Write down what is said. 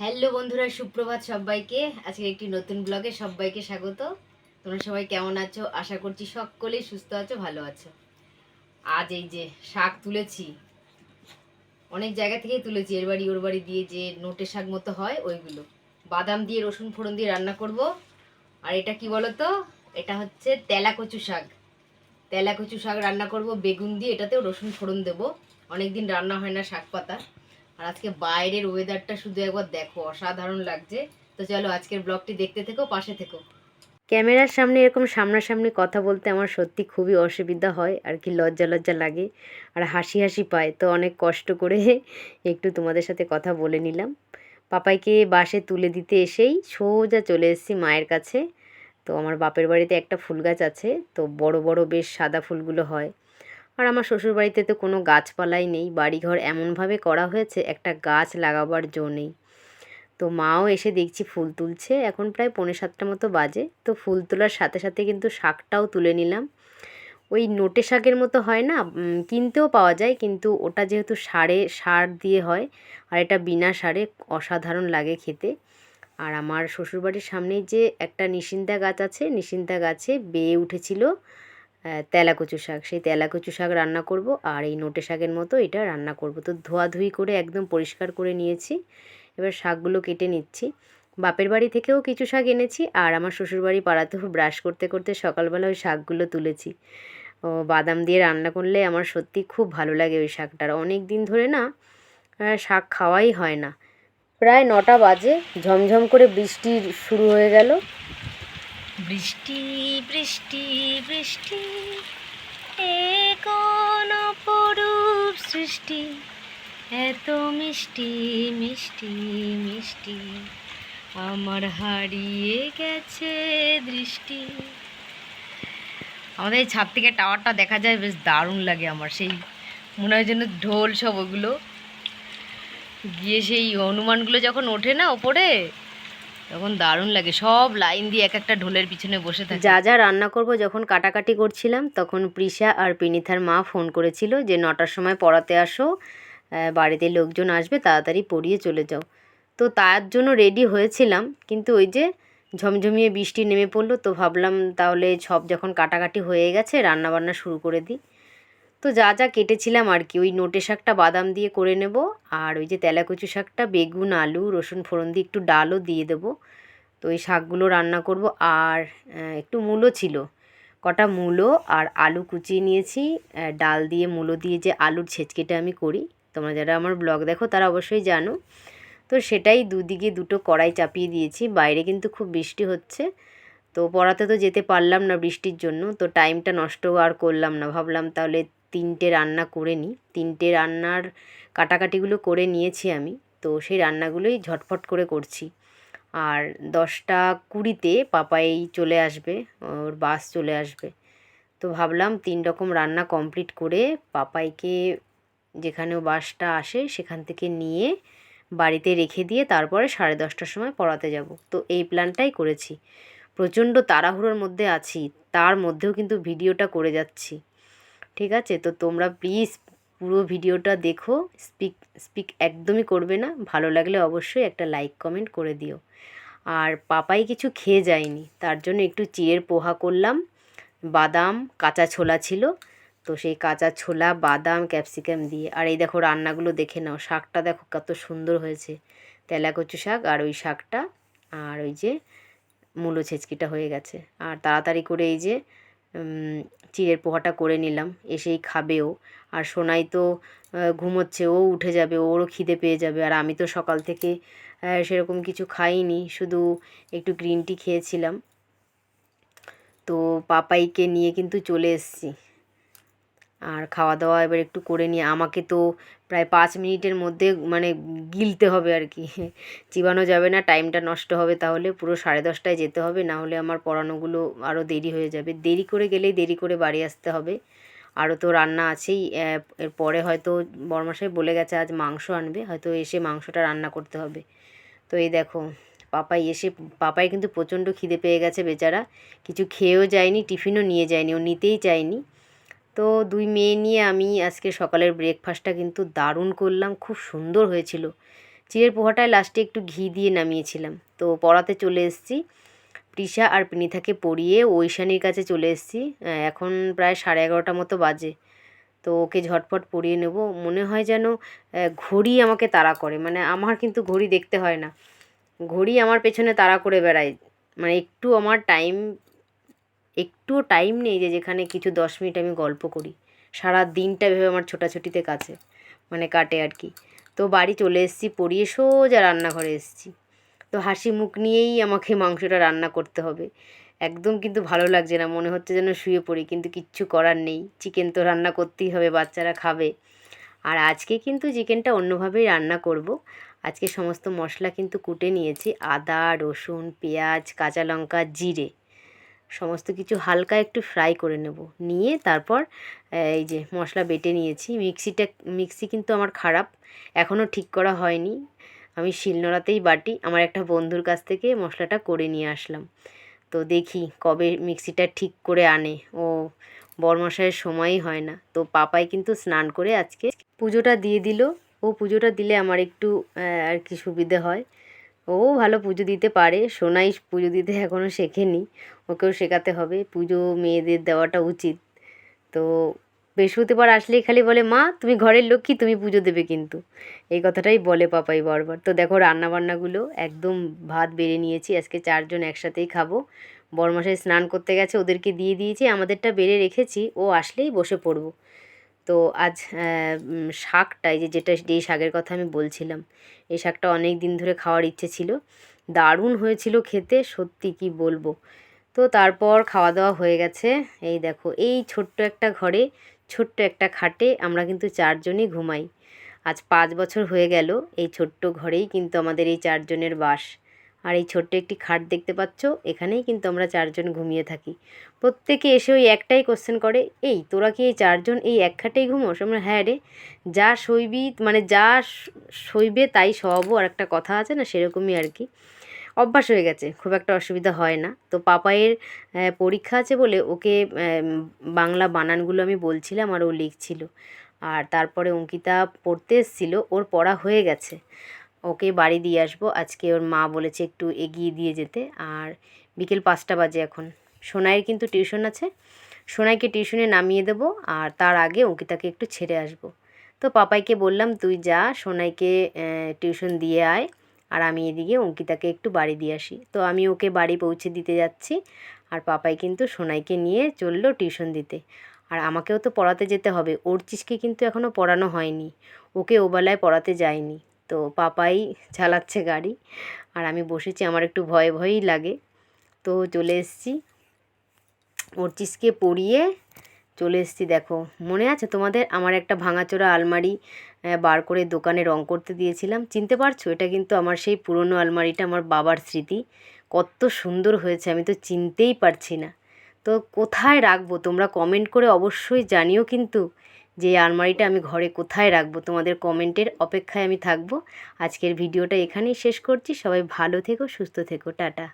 Hello বন্ধুরা, সুপ্রভাত সবাইকে। আজকে একটি নতুন ব্লগে সবাইকে স্বাগত। তোমরা সবাই কেমন আছো? আশা করছি সকলেই সুস্থ আছো, ভালো আছো। আজ এই যে শাক তুলেছি, অনেক জায়গা থেকেই তুলেছি। এর বাড়ি, ওর বাড়ি দিয়ে যে নোটে শাক মতো হয়, ওইগুলো। বাদাম দিয়ে, রসুন ফোড়ন দিয়ে রান্না করব। আর এটা কি বলো তো এটা হচ্ছে তেলা কচু শাক। তেলা কচু শাক রান্না করব, বেগুন দিয়ে এটাতেও রসুন ফোড়ন দেবো। অনেকদিন রান্না হয় না শাক পাতা। আর আজকে বাইরের ওয়েদারটা শুধু একবার দেখো, অসাধারণ লাগছে। তো চলো আজকের ব্লগটি দেখতে থেকো, পাশে থেকো। ক্যামেরার সামনে এরকম সামনাসামনি কথা বলতে আমার সত্যি খুবই অসুবিধা হয়, আর কি লজ্জা লজ্জা লাগে, আর হাসি হাসি পায়। তো অনেক কষ্ট করে একটু তোমাদের সাথে কথা বলে নিলাম। পাপাইকে বাসে তুলে দিতে এসেই সোজা চলে এসেছি মায়ের কাছে। তো আমার বাপের বাড়িতে একটা ফুল গাছ আছে, তো বড় বড় বেশ সাদা ফুলগুলো হয়। আর আমার শ্বশুরবাড়িতে তো কোনো গাছপালাই নেই। বাড়িঘর এমনভাবে করা হয়েছে, একটা গাছ লাগাবার জো নেই। তো মাও এসে দেখছি ফুল তুলছে। এখন প্রায় পৌনে সাতটা মতো বাজে। তো ফুল তোলার সাথে সাথে কিন্তু শাকটাও তুলে নিলাম। ওই নোটে শাকের মতো হয় না? কিনতেও পাওয়া যায়, কিন্তু ওটা যেহেতু সারে, সার দিয়ে হয়, আর এটা বিনা সারে অসাধারণ লাগে খেতে। আর আমার শ্বশুরবাড়ির সামনেই যে একটা নিশিন্দা গাছ আছে নিশিন্দা গাছে বেয়ে উঠেছিল। তেলাকচু শাক। সেই তেলাকচু শাক রান্না করব আর এই নোটে শাকের মতো এটা রান্না করব। তো ধোয়াধুয়ি করে একদম পরিষ্কার করে নিয়েছি। এবার শাকগুলো কেটে নিচ্ছি। বাপের বাড়ি থেকেও কিছু শাক এনেছি আর আমার শ্বশুরবাড়ি পাড়াতেও ব্রাশ করতে করতে সকালবেলা ওই শাকগুলো তুলেছি। ও, বাদাম দিয়ে রান্না করলে আমার সত্যি খুব ভালো লাগে ওই শাকটার। অনেক দিন ধরে না শাক খাওয়াই হয় না। প্রায় নটা বাজে, ঝমঝম করে বৃষ্টি শুরু হয়ে গেল। বৃষ্টি বৃষ্টি বৃষ্টি, এ কোন অপরূপ সৃষ্টি? এত মিষ্টি মিষ্টি মিষ্টি, আমার হারিয়ে গেছে দৃষ্টি। আমাদের এই ছাদ থেকে টাওয়ারটা দেখা যায়, বেশ দারুণ লাগে আমার। সেই মনে হয় যেন ঢোল সব ওগুলো। গিয়ে সেই হনুমানগুলো যখন ওঠে না ওপরে তখন দারুণ লাগে। সব লাইন দিয়ে এক একটা ঢোলের পিছনে বসে থাকে। যা যা রান্না করব, যখন কাটাকাটি করছিলাম, তখন প্রিশা আর পিনিথার মা ফোন করেছিল যে, নটার সময় পড়াতে আসো বাড়িতে লোকজন আসবে, তাড়াতাড়ি পড়িয়ে চলে যাও। তো তার জন্য রেডি হয়েছিলাম, কিন্তু ওই যে ঝমঝমিয়ে বৃষ্টি নেমে পড়ল, তো ভাবলাম তাহলে সব যখন কাটাকাটি হয়ে গেছে রান্না বান্না শুরু করে দিই। তো যা যা কেটেছিলাম আর কি। ওই নোটে শাকটা বাদাম দিয়ে করে নেব আর ওই যে তেলাকুচু শাকটা, বেগুন, আলু, রসুন ফোড়ন দিয়ে একটু ডালও দিয়ে দেবো। তো ওই শাকগুলো রান্না করব আর একটু মূলো ছিল। কটা মূলো আর আলু কুচিয়ে নিয়েছি। ডাল দিয়ে মূলো দিয়ে যে আলুর ছেচকেটা আমি করি। তোমরা যারা আমার ব্লগ দেখো তারা অবশ্যই জানো। তো সেটাই দুদিকে দুটো কড়াই চাপিয়ে দিয়েছি। বাইরে কিন্তু খুব বৃষ্টি হচ্ছে। তো পড়াতে তো যেতে পারলাম না বৃষ্টির জন্য। তো টাইমটা নষ্ট আর করলাম না। ভাবলাম তাহলে তিনটে রান্না করে নিই। তিনটে রান্নার কাটাকাটিগুলো করে নিয়েছি আমি। তো সেই রান্নাগুলোই ঝটফট করে করছি। আর দশটা কুড়িতে পাপাই চলে আসবে, ওর বাস চলে আসবে। তো ভাবলাম তিন রকম রান্না কমপ্লিট করে পাপাইকে যেখানে ও বাসটা আসে সেখান থেকে নিয়ে বাড়িতে রেখে দিয়ে তারপরে সাড়ে দশটার সময় পড়াতে যাব। তো এই প্ল্যানটাই করেছি। প্রচণ্ড তাড়াহুড়োর মধ্যে আছি, তার মধ্যেও কিন্তু ভিডিওটা করে যাচ্ছি। ঠিক আছে? তো তোমরা প্লিজ পুরো ভিডিওটা দেখো। স্পিক স্পিক একদমই করবে না। ভালো লাগলে অবশ্যই একটা লাইক কমেন্ট করে দিও। আর পাপাই কিছু খেয়ে যায়নি, তার জন্য একটু চিড়ের পোহা করলাম। বাদাম, কাঁচা ছোলা ছিল। তো সেই কাঁচা ছোলা, বাদাম ক্যাপসিকাম দিয়ে। আর এই দেখো রান্নাগুলো দেখে নাও। শাকটা দেখো কত সুন্দর হয়েছে। তেলাকচু শাক আর ওই শাকটা। আর ওই যে মূলো ছেচকিটা হয়ে গেছে। আর তাড়াতাড়ি করে এই যে চিড়ের পোহাটা করে নিলাম, এসেই খাবেও আর সোনাই তো ঘুমোচ্ছে, ও উঠে যাবে, ওরও খিদে পেয়ে যাবে। আর আমি তো সকাল থেকে সেরকম কিছু খাইনি, শুধু একটু গ্রিন টি খেয়েছিলাম। তো পাপাইকে নিয়ে কিন্তু চলে এসেছি। আর খাওয়া দাওয়া এবার একটু করে নিয়ে আমাকে তো প্রায় পাঁচ মিনিটের মধ্যে মানে গিলতে হবে আর কি। চিবানো যাবে না টাইমটা নষ্ট হবে তাহলে পুরো সাড়ে দশটায় যেতে হবে না হলে আমার পড়ানোগুলো আরও দেরি হয়ে যাবে। দেরি করে গেলেই দেরি করে বাড়ি আসতে হবে। আরও তো রান্না আছেই আহ, এরপরে হয়তো বরমাসাই বলে গেছে আজ মাংস আনবে হয়তো এসে মাংসটা রান্না করতে হবে। তো এই দেখো পাপাই এসে পাপাই কিন্তু প্রচণ্ড খিদে পেয়ে গেছে বেচারা। কিছু খেয়েও যায়নি টিফিনও নিয়ে যায়নি ও নিতেই চায়নি। তো দুই মেয়ে নিয়ে আমি আজকে সকালের ব্রেকফাস্টটা কিন্তু দারুণ করলাম, খুব সুন্দর হয়েছিল। চিড়ের পোহাটায় লাস্টে একটু ঘি দিয়ে নামিয়েছিলাম। তো পড়াতে চলে এসেছি। তৃষা আর পিনিথাকে পড়িয়ে ঐশানির কাছে চলে এসেছি। এখন প্রায় সাড়ে এগারোটা মতো বাজে। তো ওকে ঝটপট পড়িয়ে নেব। মনে হয় যেন ঘড়ি আমাকে তাড়া করে। মানে আমার কিন্তু ঘড়ি দেখতে হয় না। ঘড়ি আমার পেছনে তাড়া করে বেড়ায়। মানে একটু আমার টাইম একটুও টাইম নেই যে যেখানে কিছু দশ মিনিট আমি গল্প করি। সারা দিনটা ভেবে আমার ছোটাছুটিতে কাছে মানে কাটে আর কি। তো বাড়ি চলে এসেছি, পড়িয়ে সোজা রান্নাঘরে এসেছি। তো হাসি মুখ নিয়েই আমাকে মাংসটা রান্না করতে হবে। একদম কিন্তু ভালো লাগছে না, মনে হচ্ছে যেন শুয়ে পড়ি, কিন্তু কিচ্ছু করার নেই। চিকেন তো রান্না করতেই হবে, বাচ্চারা খাবে। আর আজকে কিন্তু চিকেনটা অন্যভাবেই রান্না করব। আজকে সমস্ত মশলা কিন্তু কুটে নিয়েছি। আদা, রসুন, পেঁয়াজ, কাঁচা লঙ্কা, জিরে। সমস্ত কিছু হালকা একটু ফ্রাই করে নেব। নিয়ে তারপর এই যে মশলা বেটে নিয়েছি। মিক্সিটা, মিক্সি কিন্তু আমার খারাপ এখনও ঠিক করা হয়নি। আমি শিলনোড়াতেই বাটি, আমার একটা বন্ধুর কাছ থেকে মশলাটা করে নিয়ে আসলাম। তো দেখি কবে মিক্সিটা ঠিক করে আনে। ও বরমশাইয়ের সময়ই হয় না। তো পাপাই কিন্তু স্নান করে আজকে পুজোটা দিয়ে দিল। ও পুজোটা দিলে আমার একটু আর কি সুবিধে হয়। ও ভালো পুজো দিতে পারে। সোনাই পুজো দিতে এখনও শেখেনি। ওকেও শেখাতে হবে। পুজো মেয়েদের দেওয়াটা উচিত। তো বৃহস্পতিবার আসলেই খালি বলে, মা, তুমি ঘরের লক্ষ্মী, তুমি পুজো দেবে কিন্তু। এই কথাটাই বলে পাপাই বারবার। তো দেখো রান্না বান্নাগুলো একদম ভাত বেড়ে নিয়েছি। আজকে চারজন একসাথেই খাব। বরমাসায় স্নান করতে গেছে, ওদেরকে দিয়ে দিয়েছি। আমাদেরটা বেড়ে রেখেছি। ও আসলেই বসে পড়ব। তো আজ শাকটা, এই যে যেটা, যেই শাকের কথা আমি বলছিলাম, এই শাকটা অনেক দিন ধরে খাওয়ার ইচ্ছে ছিল। দারুণ হয়েছিল খেতে, সত্যি কি বলব। তো তারপর খাওয়া দাওয়া হয়ে গেছে। এই দেখো, এই ছোট্ট একটা ঘরে, ছোট্ট একটা খাটে আমরা কিন্তু চারজনই ঘুমাই। আজ পাঁচ বছর হয়ে গেল, এই ছোট্ট ঘরেই কিন্তু আমাদের এই চারজনের বাস। আর এই ছোট্ট একটি খাট দেখতে পাচ্ছ, এখানেই কিন্তু আমরা চারজন ঘুমিয়ে থাকি। প্রত্যেকে এসে ওই একটাই কোশ্চেন করে, এই, তোরা কি এই চারজন এই এক খাটেই ঘুমোস? আমরা হ্যাঁ রে, যা সইবি মানে যা সইবে তাই সবও আর একটা কথা আছে না, সেরকমই আর কি। অভ্যাস হয়ে গেছে, খুব একটা অসুবিধা হয় না। তো পাপায়ের পরীক্ষা আছে বলে ওকে বাংলা বানানগুলো আমি বলছিলাম আর ও লিখছিল। আর তারপরে অঙ্কিতা পড়তে এসেছিল, ওর পড়া হয়ে গেছে। ওকে বাড়ি দিয়ে আসব। আজকে ওর মা বলেছে একটু এগিয়ে দিয়ে যেতে। আর বিকেল পাঁচটা বাজে এখন। সোনাইয়ের কিন্তু টিউশন আছে। সোনাইকে টিউশনে নামিয়ে দেবো আর তার আগে অঙ্কিতাকে একটু ছেড়ে আসব। তো পাপাইকে বললাম, তুই যা, সোনাইকে টিউশন দিয়ে আয় আর আমি এদিকে অঙ্কিতাকে একটু বাড়ি দিয়ে আসি। তো আমি ওকে বাড়ি পৌঁছে দিতে যাচ্ছি আর পাপাই কিন্তু সোনাইকে নিয়ে চলল টিউশন দিতে। আর আমাকেও তো পড়াতে যেতে হবে। ওর চিজকে কিন্তু এখনও পড়ানো হয়নি। ওকে ওবেলায় পড়াতে যায়নি। তো পাপাই চালাচ্ছে গাড়ি। আর আমি বসেছি, আমার একটু ভয় ভয়ই লাগে। তো চলে এসেছি। অর্চিসকে পড়িয়ে চলে এসেছি, দেখো। মনে আছে তোমাদের? আমার একটা ভাঙাচোরা আলমারি বার করে দোকানে রং করতে দিয়েছিলাম। চিনতে পারছ? এটা কিন্তু আমার সেই পুরনো আলমারিটা, আমার বাবার স্মৃতি। কত সুন্দর হয়েছে, আমি তো চিনতেই পারছি না। তো কোথায় রাখব? তোমরা কমেন্ট করে অবশ্যই জানিও কিন্তু। যে আলমারিটা আমি ঘরে কোথায় রাখব, তোমাদের কমেন্টের অপেক্ষায় আমি থাকব। আজকের ভিডিওটা এখানেই শেষ করছি। সবাই ভালো থেকো, সুস্থ থেকো। টাটা।